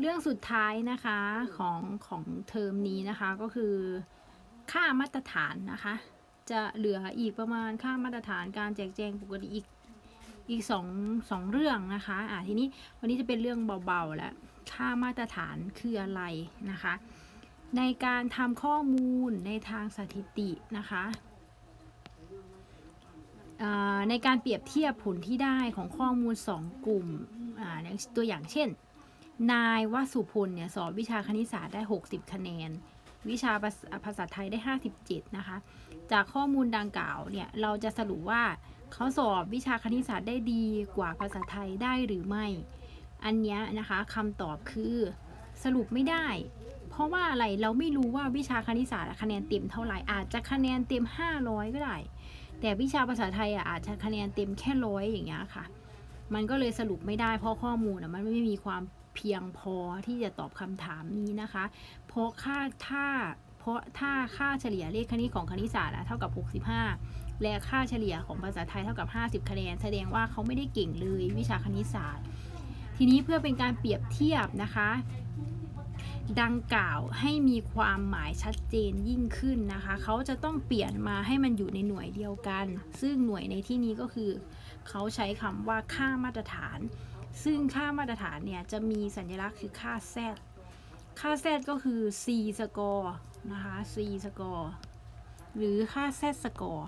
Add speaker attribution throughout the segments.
Speaker 1: เรื่องสุดท้ายนะคะของของเทอมนี้นะคะก็คือค่ามาตรฐานนะคะ จะเหลืออีกประมาณค่ามาตรฐานการแจกแจงปกติอีกอีกสองสองเรื่องนะคะอะทีนี้วันนี้จะเป็นเรื่องเบาๆแล้วค่ามาตรฐานคืออะไรนะคะ ในการทำข้อมูลในทางสถิตินะคะในการเปรียบเทียบผลที่ได้ของข้อมูล 2 กลุ่มอ่าตัวอย่างเช่น นายวสุพลเนี่ยสอบวิชาคณิตศาสตร์ได้ 60 คะแนน วิชาภาษาไทยได้ 57 นะคะ จากข้อมูลดังกล่าวเนี่ยเราจะสรุปว่าเขาสอบวิชาคณิตศาสตร์ได้ดีกว่าภาษาไทยได้หรือไม่ อันนี้นะคะคำตอบคือสรุปไม่ได้ เพราะว่าอะไรเราไม่รู้ว่าวิชาคณิตศาสตร์คะแนนเต็มเท่าไหร่อาจจะคะแนนเต็ม 500 ก็ได้ แต่วิชาภาษาไทยอะอาจจะคะแนนเต็มแค่ร้อยอย่างเงี้ยค่ะ มันก็เลยสรุปไม่ได้เพราะข้อมูลอะมันไม่มีความ เพียงพอที่จะตอบคำถามนี้นะคะ เพราะค่าถ้าเพราะถ้าค่าเฉลี่ยเลขคณิตของคณิตศาสตร์เท่ากับ 65 และค่าเฉลี่ยของภาษาไทยเท่ากับ 50 คะแนน แสดงว่าเขาไม่ได้เก่งเลยวิชาคณิตศาสตร์ ทีนี้เพื่อเป็นการเปรียบเทียบนะคะ ดังกล่าวให้มีความหมายชัดเจนยิ่งขึ้นนะคะ เขาจะต้องเปลี่ยนมาให้มันอยู่ในหน่วยเดียวกัน ซึ่งหน่วยในที่นี้ก็คือ เขาใช้คำว่าค่ามาตรฐาน ซึ่งค่ามาตรฐานเนี่ยจะมีสัญลักษณ์คือค่า z ค่า z ก็คือ c score นะคะ c score หรือค่า z score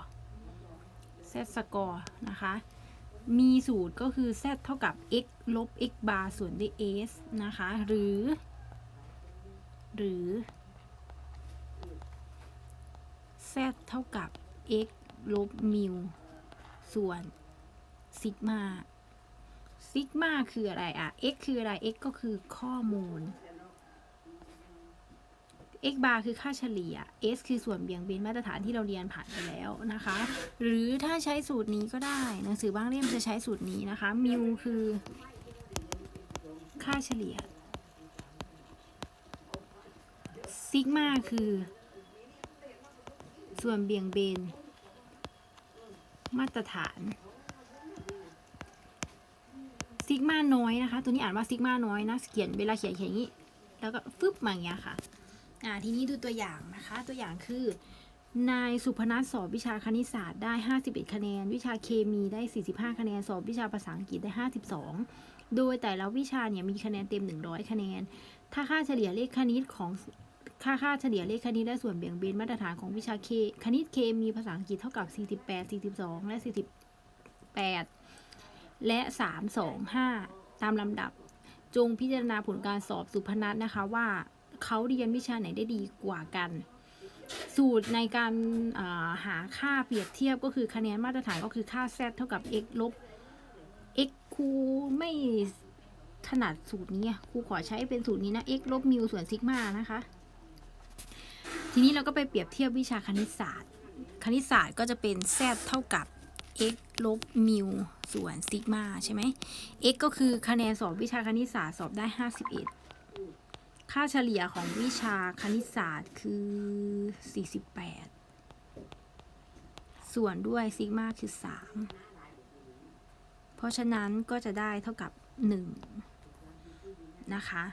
Speaker 1: z score นะคะ มีสูตรก็คือ z เท่ากับ x ลบ x bar ส่วนด้วย s นะคะ หรือ หรือ z เท่ากับ x ลบมิวส่วนซิกมา ซิกมาคืออะไรอะ x คืออะไร x ก็คือข้อมูล x bar คือค่าเฉลี่ย s คือส่วนเบี่ยงเบนมาตรฐานที่เราเรียนผ่านไปแล้วนะคะ หรือถ้าใช้สูตรนี้ก็ได้หนังสือบางเล่มจะใช้สูตรนี้นะคะมิวคือ ค่าเฉลี่ยซิกมาคือ ส่วนเบี่ยงเบน มาตรฐาน ซิกมาน้อยนะคะ ตัวนี้อ่านว่าซิกมาน้อยนะ เขียนเวลาเขียนเขียนอย่างนี้ แล้วก็ฟึบมาอย่างเงี้ยค่ะ อ่า ทีนี้ดูตัวอย่างนะคะ ตัวอย่างคือ นายสุพนัสสอบวิชาคณิตศาสตร์ได้ 51 คะแนน วิชาเคมีได้ 45 คะแนน สอบวิชาภาษาอังกฤษได้ 52 โดยแต่ละวิชาเนี่ยมีคะแนนเต็ม 100 คะแนน ถ้าค่าเฉลี่ยเลขคณิตของค่าค่าเฉลี่ยเลขคณิตและส่วนเบี่ยงเบนมาตรฐานของวิชาเคคณิตเคมีภาษาอังกฤษเท่ากับ 48 42 และ 48 และ 3 2 5 ตามลำดับ จงพิจารณาผลการสอบสุพนัทนะคะว่าเขาเรียนวิชาไหนได้ดีกว่ากัน สูตรในการาหาค่าเปรียบเทียบก็คือคะแนนมาตรฐานก็คือค่า z เท่ากับ x ลบ x ครูไม่ถนัดสูตรนี้ครูขอใช้เป็นสูตรนี้นะ x ลบมิวส่วนซิกมานะคะ ทีนี้เราก็ไปเปรียบเทียบวิชาคณิตศาสตร์ คณิตศาสตร์ก็จะเป็น z เท่ากับ x ลบมิว ส่วนซิกมาใช่ไหม x ก็คือคะแนนสอบวิชาคณิตศาสตร์สอบได้ 51 ค่าเฉลี่ยของวิชาคณิตศาสตร์คือ 48 ส่วนด้วยซิกมาคือ 3 เพราะฉะนั้นก็จะได้เท่ากับ 1 นะคะ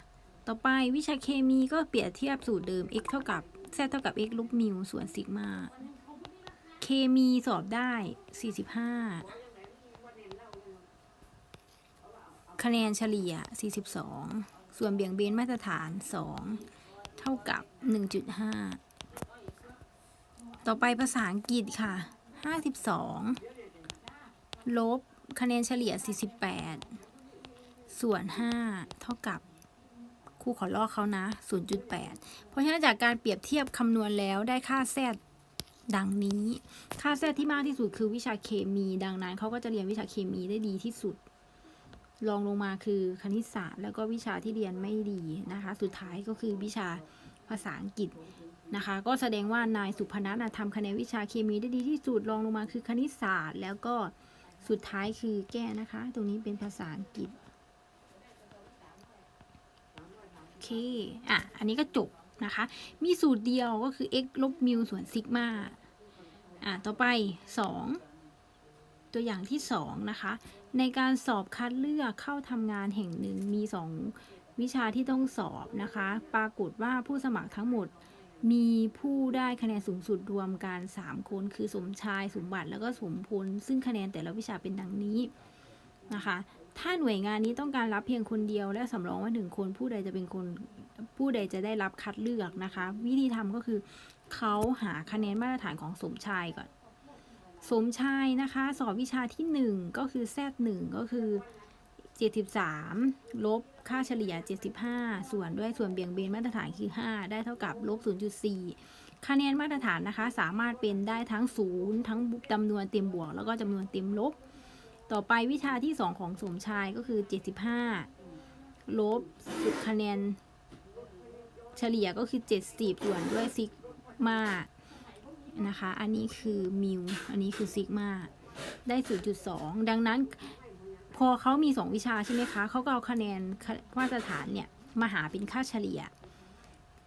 Speaker 1: ต่อไปวิชาเคมีก็เปรียบเทียบสูตรเดิม x เท่ากับ z เท่ากับ x ลบมิวส่วนซิกมา เคมีสอบได้ 45 คะแนนเฉลี่ย 42 ส่วนเบี่ยงเบนมาตรฐาน 2 เท่ากับ 1.5 ต่อไปภาษาอังกฤษค่ะ 52 ลบคะแนนเฉลี่ย 48 ส่วน 5 เท่ากับครูขอลอกเขานะ 0.8 เพราะฉะนั้นจากการเปรียบเทียบคำนวณแล้วได้ค่าแซดดังนี้ ค่าแซดที่มากที่สุดคือวิชาเคมี ดังนั้นเขาก็จะเรียนวิชาเคมีได้ดีที่สุด รองลงมาคือคณิตศาสตร์ แล้วก็วิชาที่เรียนไม่ดีนะคะ สุดท้ายก็คือวิชาภาษาอังกฤษนะคะ ก็แสดงว่านายสุพนัทนะทำคะแนนวิชาเคมีได้ดีที่สุดรองลงมาคือคณิตศาสตร์ แล้วก็สุดท้ายคือแก้นะคะ ตรงนี้เป็นภาษาอังกฤษโอเคอะอันนี้ก็จบนะคะ มีสูตรเดียวก็คือ x ลบมิวส่วนซิกมาอะต่อไป 2 ตัวอย่างที่ 2 นะคะ ในการสอบคัดเลือกเข้าทำงานแห่งหนึ่งมี2วิชาที่ต้องสอบนะคะ ปรากฏว่าผู้สมัครทั้งหมดมีผู้ได้คะแนนสูงสุดรวมกัน 3 คน คือสมชาย สมบัติ แล้วก็สมพล ซึ่งคะแนนแต่ละวิชาเป็นดังนี้นะคะ ถ้าหน่วยงานนี้ต้องการรับเพียงคนเดียว และสำรองไว่าหนึ่งคน ผู้ใดจะเป็นคน ผู้ใดจะได้รับคัดเลือกนะคะ วิธีทำก็คือเขาหาคะแนนมาตรฐานของสมชายก่อน สมชายนะคะ สอบวิชาที่ 1 ก็คือแซดหนึ่งก็คือ 73 ลบค่าเฉลี่ย 75 ส่วนด้วยส่วนเบี่ยงเบนมาตรฐานคือ 5 ได้เท่ากับลบ 0.4 คะแนนมาตรฐานนะคะ สามารถเป็นได้ทั้ง 0 ทั้งจำนวนเต็มบวก แล้วก็จำนวนเต็มลบ ต่อไปวิชาที่ 2 ของสมชายก็คือ 75 ลบคะแนน เฉลี่ยก็คือ 70 ส่วนด้วยซิกมา นะคะ อันนี้คือมิว อันนี้คือซิกมาได้ 0.2 ดังนั้น พอเขามี 2 วิชาใช่ไหมคะ เขาก็เอาคะแนนมาตรฐานเนี่ย มาหาเป็นค่าเฉลี่ย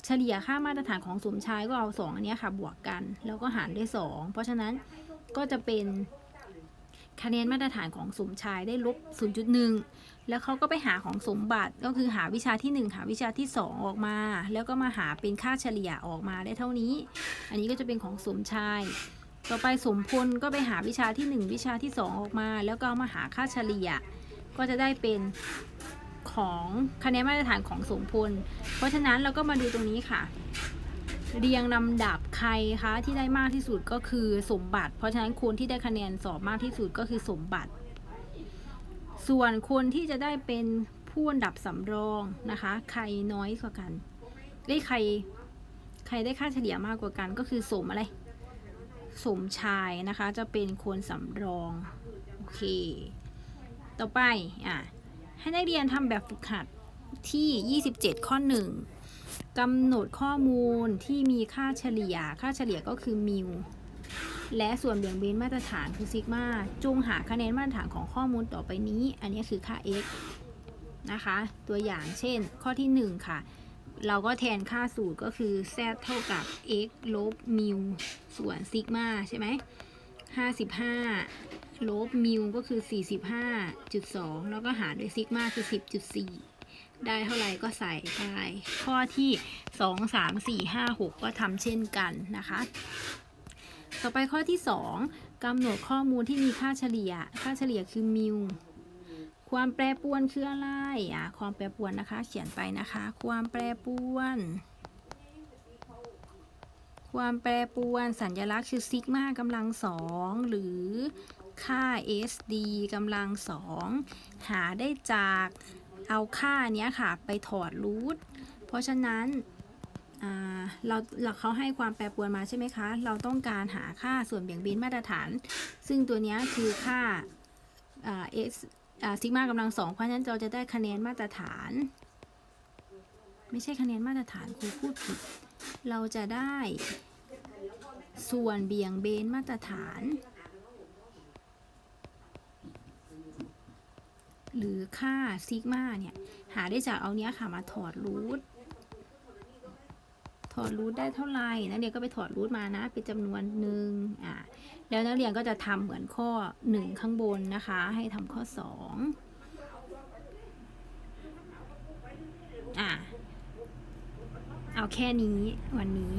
Speaker 1: เฉลี่ยค่ามาตรฐานของสมชายก็เอา 2 อันนี้ค่ะ บวกกัน แล้วก็หารด้วย 2 เพราะฉะนั้นก็จะเป็น คะแนนมาตรฐานของสมชายได้ลบ 0.1 แล้วเขาก็ไปหาของสมบัติก็คือหาวิชาที่ 1 หาวิชาที่ 2 ออกมา แล้วก็มาหาเป็นค่าเฉลี่ยออกมาได้เท่านี้ อันนี้ก็จะเป็นของสมชาย ต่อไปสมพลก็ไปหาวิชาที่ 1 วิชาที่ 2 ออกมา แล้วก็ามาหาค่าเฉลี่ย ก็จะได้เป็นของคะแนนมาตรฐานของสมพล เพราะฉะนั้นเราก็มาดูตรงนี้ค่ะ เรียงลำดับใครคะที่ได้มากที่สุดก็คือสมบัติ เพราะฉะนั้นคนที่ได้คะแนนสอบมากที่สุดก็คือสมบัติ ส่วนคนที่จะได้เป็นผู้อันดับสำรองนะคะ ใครน้อยกว่ากันได้ใครใครได้ค่าเฉลี่ยมากกว่ากันก็คือสมอะไร สมชายนะคะ จะเป็นคนสำรองโอเค ต่อไปอะให้นักเรียนทำแบบฝึกหัดที่ 27 ข้อ 1 กำหนดข้อมูลที่มีค่าเฉลี่ย ค่าเฉลี่ยก็คือมิวและส่วนเบี่ยงเบนมาตรฐานคือซิกมาจงหาคะแนนมาตรฐานของข้อมูลต่อไปนี้ อันนี้คือค่า x นะคะ ตัวอย่างเช่น ข้อที่ 1 ค่ะ เราก็แทนค่าสูตรก็คือ z เท่ากับ x ลบมิวส่วนซิกมาใช่ไหม55 ลบมิวก็คือ 45.2 แล้วก็หารด้วยซิกมาคือ 10.4 ได้เท่าไหร่ก็ใส่ไป ข้อที่ 2 3 4 5 6 ก็ทำเช่นกันนะคะ ต่อไปข้อที่ 2กำหนดข้อมูลที่มีค่าเฉลี่ย ค่าเฉลี่ยคือมิวความแปรปรวนคืออะไรอะความแปรปรวนนะคะ เขียนไปนะคะ ความแปรปรวน ความแปรปรวนสัญลักษณ์คือซิกมากำลังสองหรือค่า SD กำลังสองหาได้จาก เอาค่าเนี้ยค่ะ ไปถอดรูทเพราะฉะนั้นเราเราเขาให้ความแปรปรวนมาใช่ไหมคะ เราต้องการหาค่าส่วนเบี่ยงเบนมาตรฐาน ซึ่งตัวเนี้ยคือค่าอ่า S ซิกมากำลังสองเพราะฉะนั้นเราจะได้คะแนนมาตรฐาน ไม่ใช่คะแนนมาตรฐานครูพูดผิด เราจะได้ส่วนเบี่ยงเบนมาตรฐาน หรือค่าซิกมาเนี่ยหาได้จากเอาเนี้ยค่ะมาถอดรูทถอดรูทได้เท่าไหร่นักเรียนก็ไปถอดรูทมานะ เป็นจำนวนหนึ่งอะแล้วนักเรียนก็จะทำเหมือนข้อ 1 ข้างบนนะคะ ให้ทำข้อ2อะเอาแค่นี้วันนี้